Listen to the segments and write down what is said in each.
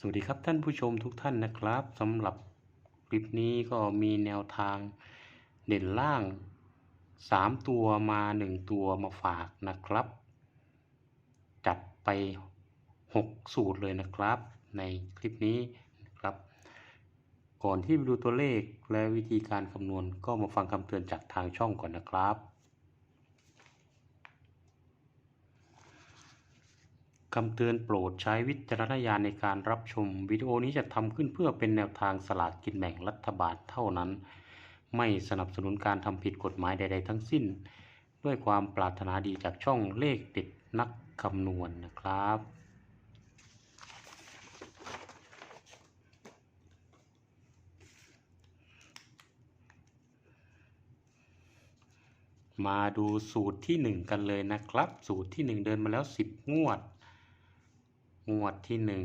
สวัสดีครับท่านผู้ชมทุกท่านนะครับสำหรับคลิปนี้ก็มีแนวทางเด่นล่าง 3 ตัวมา 1 ตัวมาฝากนะครับ จัดไป 6 สูตรเลยนะครับ ในคลิปนี้นะครับ ก่อนที่ไปดูตัวเลขและวิธีการคำนวณก็มาฟังคำเตือนจากทางช่องก่อนนะครับ คำเตือนโปรดใช้วิจารณญาณในการรับชม วิดีโอนี้จะทำขึ้นเพื่อเป็นแนวทางสลากกินแบ่งรัฐบาลเท่านั้น ไม่สนับสนุนการทำผิดกฎหมายใด ๆ ทั้งสิ้น ด้วยความปรารถนาดีจากช่องเลขเด็ดนักคำนวณนนะครับ มาดูสูตรที่ 1 กันเลยนะครับ สูตรที่ 1 เดินมาแล้ว 10 งวด งวดที่หนึ่ง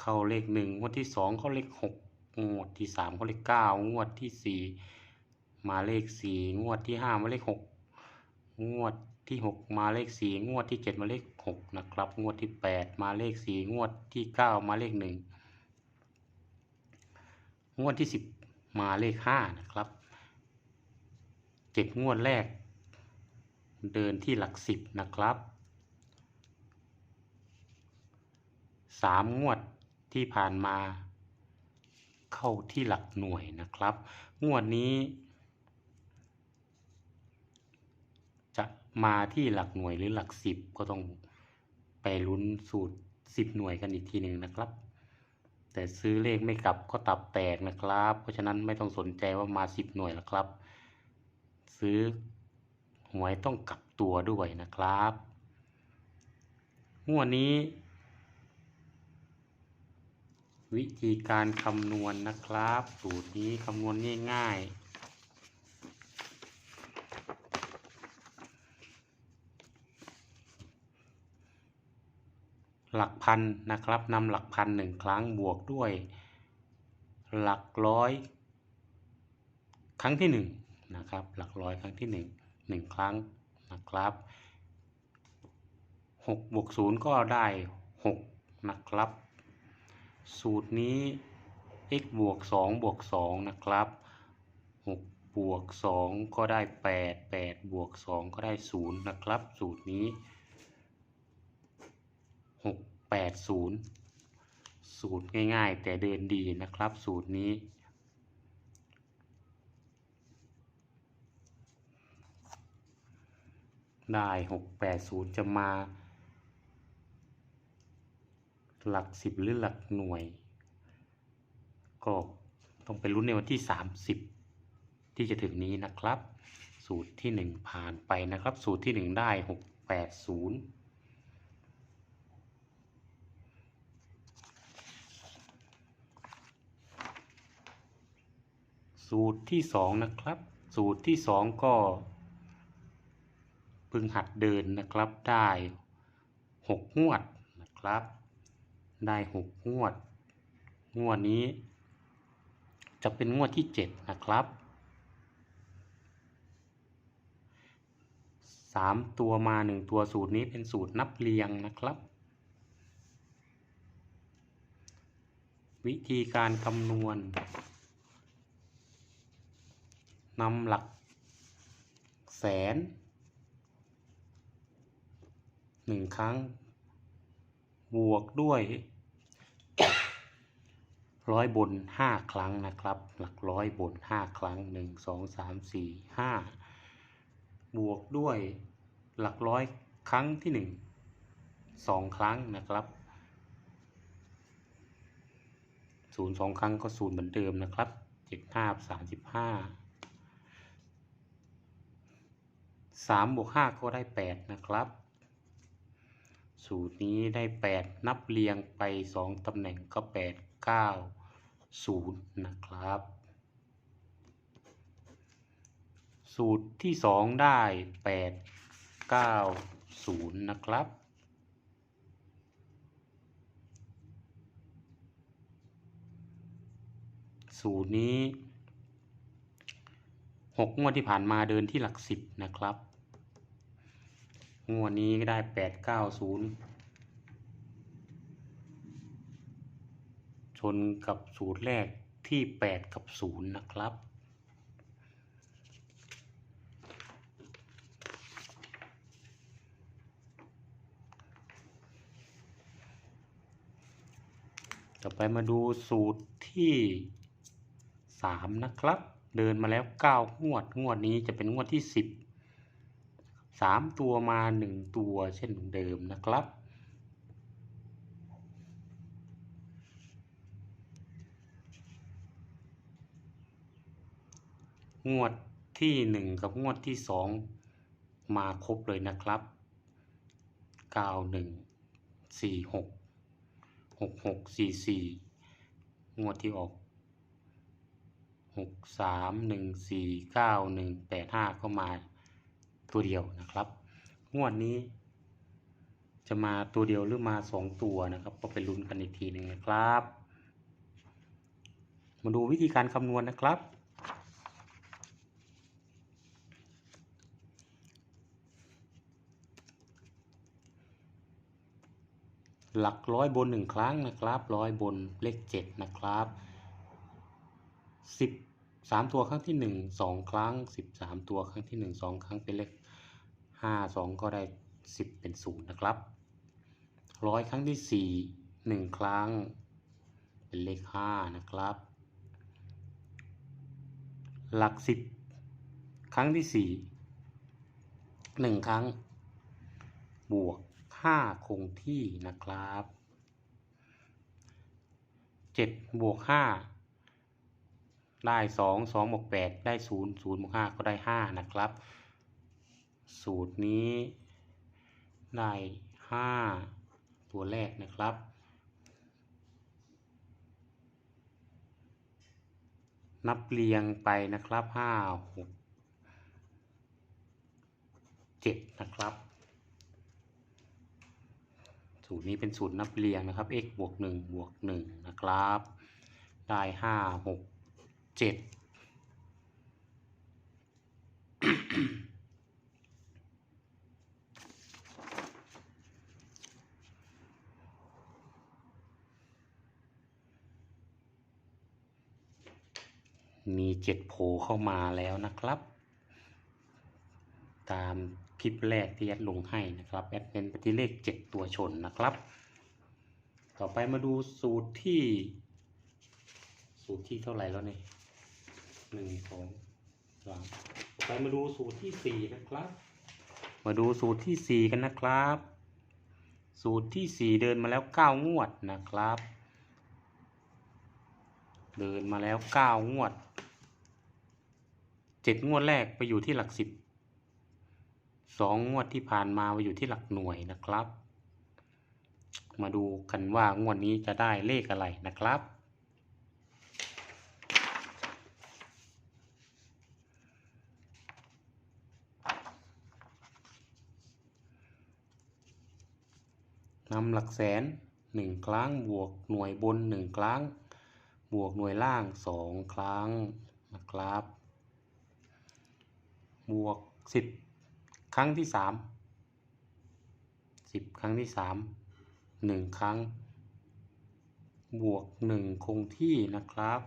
เข้าเลขหนึ่งงวดที่สองเข้าเลขหกงวดที่สามเข้าเลขเก้างวดที่สี่มาเลขสี่งวดที่ห้ามาเลขหกงวดที่หกมาเลขสี่งวดที่เจ็ดมาเลขหกนะครับ งวดที่แปดมาเลขสี่งวดที่เก้ามาเลขหนึ่งงวดที่สิบมาเลขห้านะครับเจ็ดงวดแรก เดินที่หลักสิบนะครับ สามงวดที่ผ่านมา เข้าที่หลักหน่วยนะครับ งวดนี้ จะมาที่หลักหน่วยหรือหลักสิบก็ต้องไปลุ้นสูตรสิบหน่วยกันอีกทีหนึ่งนะครับ แต่ซื้อเลขไม่กลับก็ตับแตกนะครับ เพราะฉะนั้นไม่ต้องสนใจว่ามาสิบหน่วยแล้วครับ ซื้อหวยต้องกลับตัวด้วยนะครับงวดนี้ วิธีการคำนวณนะครับ สูตรนี้คำนวณง่ายๆ หลักพันนะครับนำหลักพันหนึ่งครั้งบวกด้วย หลักร้อย ครั้งที่หนึ่งนะครับ หลักร้อยครั้งที่หนึ่งหนึ่งครั้งนะครับหกบวกศูนย์ก็ได้หกนะครับ สูตรนี้ x บวก2บวก2นะครับ6บวก2ก็ได้ 8 8บวก2ก็ได้ 0 นะครับ สูตรนี้ 6 8 0 สูตรง่ายๆ แต่เดินดีนะครับ สูตรนี้ ได้ 6 8 0 จะมา หลักสิบหรือหลักหน่วย ก็ต้องไปลุ้นในวันที่ 30 ที่จะถึงนี้นะครับ สูตรที่ 1 ผ่านไปนะครับ สูตรที่ 1 ได้ 6 8 0สูตรที่2นะครับ สูตรที่2ก็พึ่งหัดเดินนะครับได้6งวดนะครับ ได้6งวด งวดนี้ จะเป็นงวดที่7นะครับ3ตัวมา1ตัวสูตรนี้เป็นสูตรนับเรียงนะครับ วิธีการคำนวณนำหลักแสนหนึ่งครั้ง บวกด้วยร้อยบนห้าครั้งนะครับ หลักร้อยบนห้าครั้งหนึ่งสองสามสี่ห้าบวกด้วยหลักร้อยครั้งที่หนึ่งสองครั้งนะครับศูนย์สองครั้งก็ศูนย์เหมือนเดิมนะครับเจ็ดห้าสามสิบห้าสามบวกห้าก็ได้แปดนะครับ สูตรนี้ได้ 8 นับเรียงไป 2ตำแหน่งก็ 8 9 0 นะครับ สูตรที่ 2 ได้ 8 9 0 นะครับสูตรนี้6งวดที่ผ่านมาเดินที่หลัก 10 นะครับ งวดนี้ก็ได้แปดเก้าศูนย์ชนกับสูตรแรกที่8กับ0นะครับต่อไปมาดูสูตรที่ 3 นะครับ เดินมาแล้ว 9 งวด งวดนี้จะเป็นงวดที่ 10 3 ตัวมา 1 ตัวเช่นเดิมนะครับ งวดที่ 1 กับงวดที่ 2 มาครบเลยนะครับ 91 46 6644 งวดที่ออก 63149185 ก็มา ตัวเดียวนะครับ งวดนี้ จะมาตัวเดียวหรือมา2ตัวนะครับ ก็ไปลุ้นกันอีกทีหนึ่งนะครับ มาดูวิธีการคำนวณนะครับ หลักร้อยบนหนึ่งครั้งนะครับร้อยบนเลขเจ็ดนะครับสิบสามตัวครั้งที่หนึ่งสองครั้งสิบสามตัวครั้งที่หนึ่งสองครั้งเป็นเลข ห้าสองก็ได้สิบเป็นศูนย์นะครับร้อยครั้งที่สี่หนึ่งครั้ง เป็นเลขห้านะครับ หลักสิบครั้งที่สี่หนึ่งครั้ง บวกห้าคงที่นะครับเจ็ดบวกห้าได้สองสองบวกแปดได้ศูนย์ศูนย์บวกห้าก็ได้ห้านะครับ สูตรนี้ได้ห้าตัวแรกนะครับ นับเรียงไปนะครับห้าหกเจ็ดนะครับ สูตรนี้เป็นสูตรนับเรียงนะครับ x บวก1บวก1นะครับ ได้ 5 6 7 มี7โผล่เข้ามาแล้วนะครับ ตามคลิปแรกที่แอดลงให้นะครับแอดเน้นไปที่เลข 7 ตัวชนนะครับ ต่อไปมาดูสูตรที่ สูตรที่เท่าไหร่แล้วเนี่ยหนึ่งสองสามต่อไปมาดูสูตรที่สี่นะครับ มาดูสูตรที่สี่กันนะครับ สูตรที่สี่เดินมาแล้วเก้างวดนะครับ เดินมาแล้วเก้างวดเจ็ดงวดแรกไปอยู่ที่หลักสิบสองงวดที่ผ่านมาไปอยู่ที่หลักหน่วยนะครับ มาดูกันว่างวดนี้จะได้เลขอะไรนะครับนำหลักแสนหนึ่งครั้งบวกหน่วยบนหนึ่งครั้ง บวกหน่วยล่างสองครั้งนะครับ บวกสิบครั้งที่สามสิบครั้งที่สามหนึ่งครั้ง บวกหนึ่งคงที่นะครับ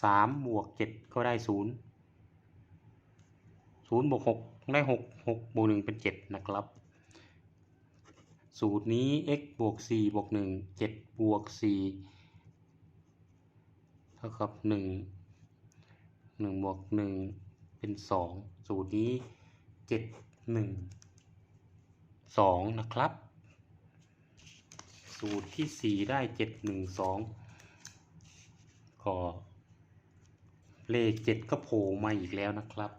สามบวกเจ็ดก็ได้ศูนย์ศูนย์บวกหกได้หกหกบวกหนึ่งเป็นเจ็ดนะครับ สูตรนี้ x บวกสี่บวกหนึ่งเจ็ดบวกสี่เท่ากับหนึ่งหนึ่งบวกหนึ่งเป็นสองสูตรนี้เจ็ดหนึ่งสองนะครับ สูตรที่สี่ได้เจ็ดหนึ่งสองก็เลขเจ็ดก็โผล่มาอีกแล้วนะครับ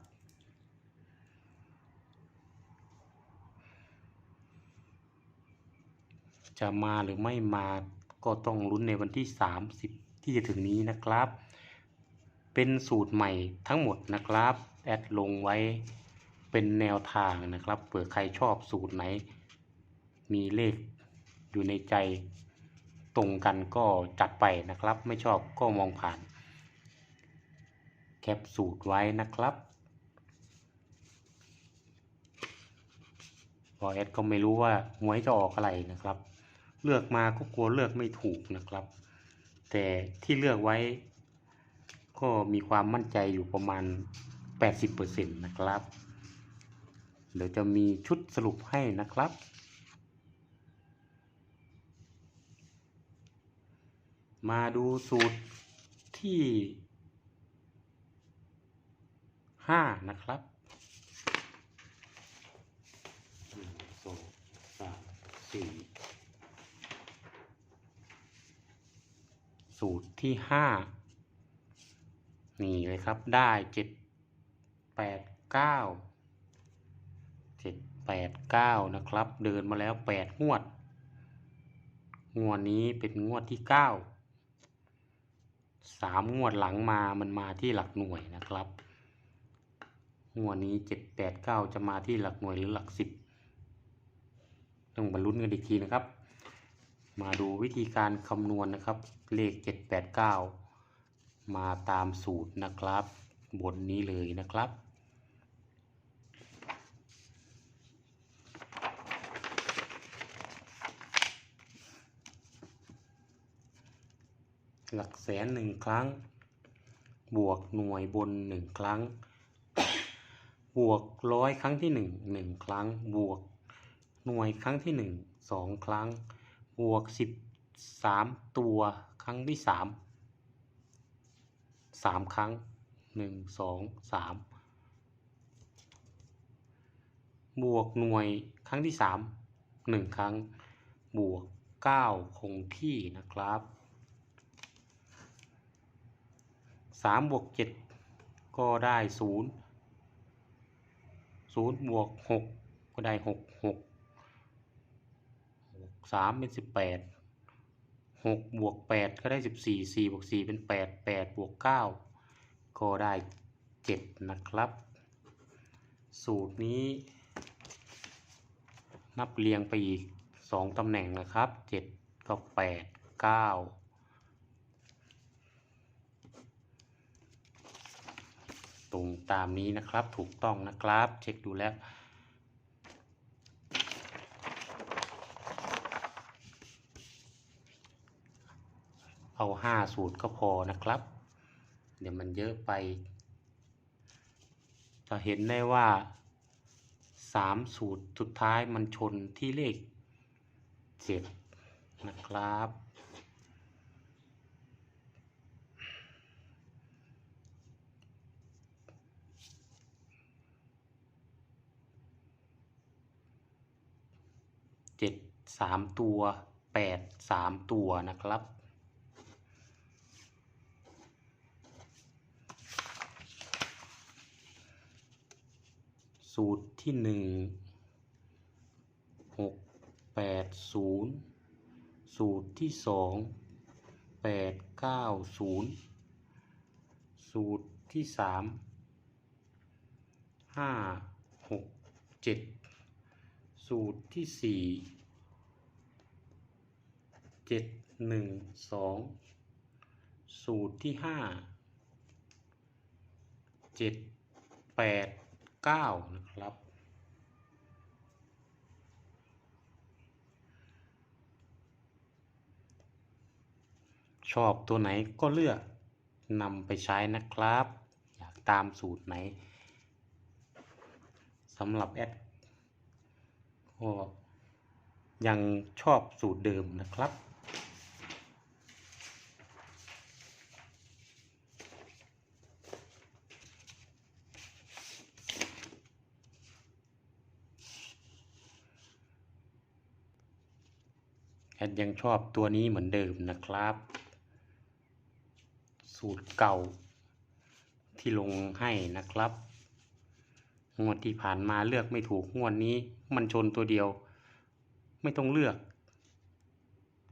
จะมาหรือไม่มาก็ต้องลุ้นในวันที่ 30 ที่จะถึงนี้นะครับ เป็นสูตรใหม่ทั้งหมดนะครับ แอดลงไว้เป็นแนวทางนะครับเผื่อใครชอบสูตรไหน มีเลขอยู่ในใจตรงกันก็จัดไปนะครับ ไม่ชอบก็มองผ่าน แคปสูตรไว้นะครับพอแอดก็ไม่รู้ว่าหวยจะออกอะไรนะครับ เลือกมาก็กลัวเลือกไม่ถูกนะครับ แต่ที่เลือกไว้ ก็มีความมั่นใจอยู่ประมาณ 80%นะครับ เดี๋ยวจะมีชุดสรุปให้นะครับมาดูสูตรที่ 5 นะครับหนึ่งสองสามสี่ สูตรที่ห้านี่เลยครับได้เจ็ดแปดเก้าเจ็ดแปดเก้านะครับ เดินมาแล้วแปดงวด งวดนี้เป็นงวดที่เก้าสามงวดหลังมามันมาที่หลักหน่วยนะครับ งวดนี้เจ็ดแปดเก้าจะมาที่หลักหน่วยหรือหลักสิบต้องมาลุ้นกันอีกทีนะครับ มาดูวิธีการคำนวณนะครับ เลขเจ็ดแปดเก้ามาตามสูตรนะครับ บนนี้เลยนะครับ หลักแสนหนึ่งครั้ง บวกหน่วยบนหนึ่งครั้ง บวกร้อยครั้งที่หนึ่งหนึ่งครั้ง บวกหน่วยครั้งที่หนึ่งสองครั้ง บวกสิบสามตัวครั้งที่สามสามครั้งหนึ่งสองสามบวกหน่วยครั้งที่สามหนึ่งครั้ง บวกเก้าคงที่นะครับสามบวกเจ็ดก็ได้ศูนย์ศูนย์บวกหกก็ได้หกหก สามเป็นสิบแปดหกบวกแปดก็ได้สิบสี่สี่บวกสี่เป็นแปดแปดบวกเก้าก็ได้เจ็ดนะครับ สูตรนี้นับเรียงไปอีกสองตำแหน่งนะครับเจ็ดกับแปดเก้าตรงตามนี้นะครับถูกต้องนะครับ เช็คดูแล้ว เอาห้าสูตรก็พอนะครับ เดี๋ยวมันเยอะไป จะเห็นได้ว่าสามสูตรสุดท้ายมันชนที่เลขเจ็ดนะครับ เจ็ดสามตัวแปดสามตัวนะครับ สูตรที่หนึ่งหกแปดศูนย์สูตรที่สองแปดเก้าศูนย์สูตรที่สามห้าหกเจ็ดสูตรที่สี่เจ็ดหนึ่งสองสูตรที่ห้าเจ็ดแปด เก้านะครับ ชอบตัวไหนก็เลือกนำไปใช้นะครับ อยากตามสูตรไหนสำหรับแอดก็ยังชอบสูตรเดิมนะครับ ดยังชอบตัวนี้เหมือนเดิมนะครับ สูตรเก่า ที่ลงให้นะครับ งวดที่ผ่านมาเลือกไม่ถูกงวดนี้มันชนตัวเดียว ไม่ต้องเลือก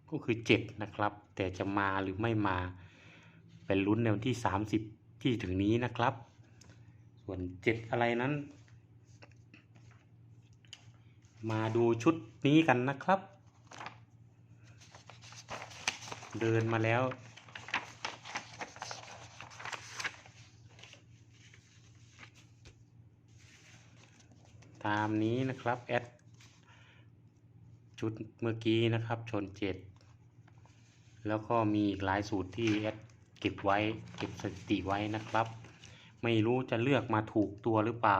ก็คือเจ็ดนะครับ แต่จะมาหรือไม่มาเป็นลุ้นในวันที่สามสิบที่ถึงนี้นะครับ ส่วนเจ็ดอะไรนั้น มาดูชุดนี้กันนะครับ เดินมาแล้ว ตามนี้นะครับแอดชุดเมื่อกี้นะครับชนเจ็ดแล้วก็มีอีกหลายสูตรที่แอดเก็บไว้เก็บสถิติไว้นะครับ ไม่รู้จะเลือกมาถูกตัวหรือเปล่า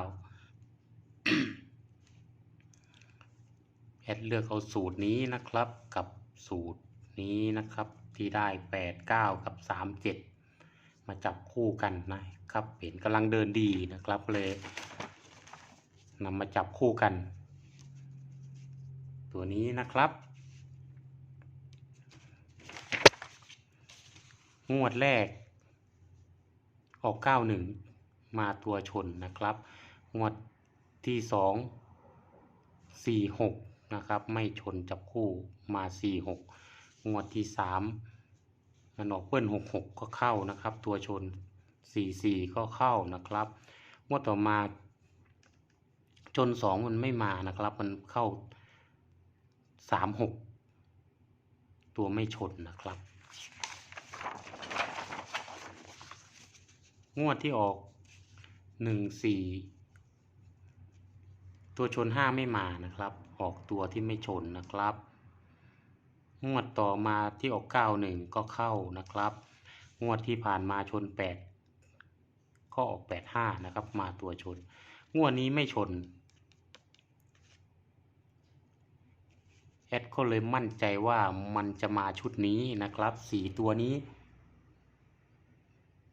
แอดเลือกเอาสูตรนี้นะครับกับสูตรนี้นะครับ ที่ได้แปดเก้ากับสามเจ็ดมาจับคู่กันนะครับ เห็นกำลังเดินดีนะครับเลยนำมาจับคู่กัน ตัวนี้นะครับ งวดแรก ออก 91 มาตัวชนนะครับ งวดที่ 2 46นะครับไม่ชนจับคู่มา 46 งวดที่ 3 มันออกเปิ้ล66ก็เข้านะครับ ตัวชน44ก็เข้านะครับงวดต่อมาชน2มันไม่มานะครับ มันเข้า36ตัวไม่ชนนะครับ งวดที่ออกหนึ่งสี่ตัวชนห้าไม่มานะครับ ออกตัวที่ไม่ชนนะครับ งวดต่อมาที่ออกเก้าหนึ่งก็เข้านะครับ งวดที่ผ่านมาชนแปดก็ออกแปดห้านะครับ มาตัวชน งวดนี้ไม่ชนแอดก็เลยมั่นใจว่ามันจะมาชุดนี้นะครับสี่ตัวนี้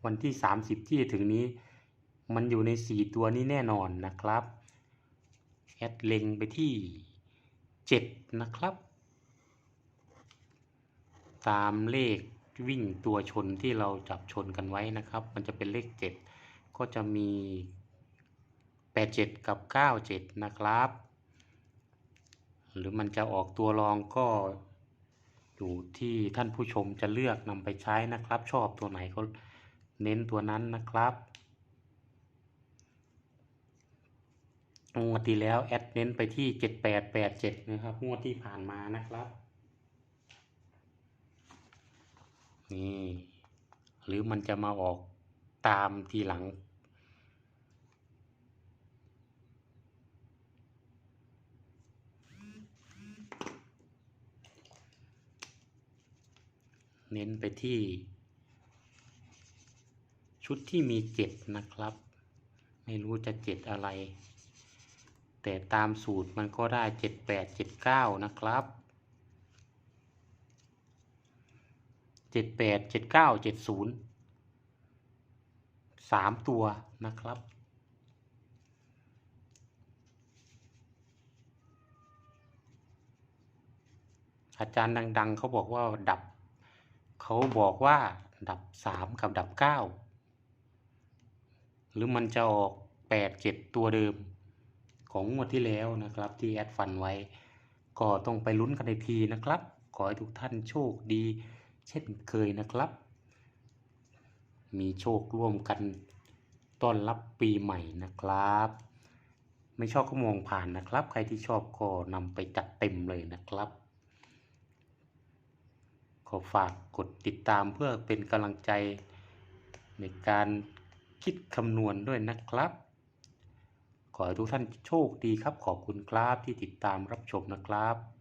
วันที่ 30 ที่ถึงนี้ มันอยู่ใน4ตัวนี้แน่นอนนะครับแอดเล็งไปที่ 7 นะครับ ตามเลขวิ่งตัวชนที่เราจับชนกันไว้นะครับ มันจะเป็นเลข 7 ก็จะมี 87 กับ 97 นะครับ หรือมันจะออกตัวรองก็อยู่ที่ท่านผู้ชมจะเลือกนำไปใช้นะครับ ชอบตัวไหนก็เน้นตัวนั้นนะครับงวดที่แล้วแอดเน้นไปที่เจ็ดแปดแปดเจ็ดนะครับงวดที่ผ่านมานะครับ นี่ หรือมันจะมาออกตามทีหลัง เน้นไปที่ ชุดที่มีเจ็ดนะครับ ไม่รู้จะเจ็ดอะไร แต่ตามสูตรมันก็ได้เจ็ดแปดเจ็ดเก้านะครับ เจ็ดแปดเจ็ดเก้าเจ็ดศูนย์สามตัวนะครับ อาจารย์ดัง ๆ เขาบอกว่าดับ เขาบอกว่าดับสามกับดับเก้าหรือมันจะออกแปดเจ็ดตัวเดิมของงวดที่แล้วนะครับ ที่แอดฟันไว้ ก็ต้องไปลุ้นกันในทีนะครับ ขอให้ทุกท่านโชคดี เช่นเคยนะครับ มีโชคร่วมกันต้อนรับปีใหม่นะครับ ไม่ชอบก็มองผ่านนะครับ ใครที่ชอบก็นำไปจัดเต็มเลยนะครับ ขอฝากกดติดตามเพื่อเป็นกำลังใจในการคิดคำนวณด้วยนะครับ ขอให้ทุกท่านโชคดีครับ ขอบคุณครับที่ติดตามรับชมนะครับ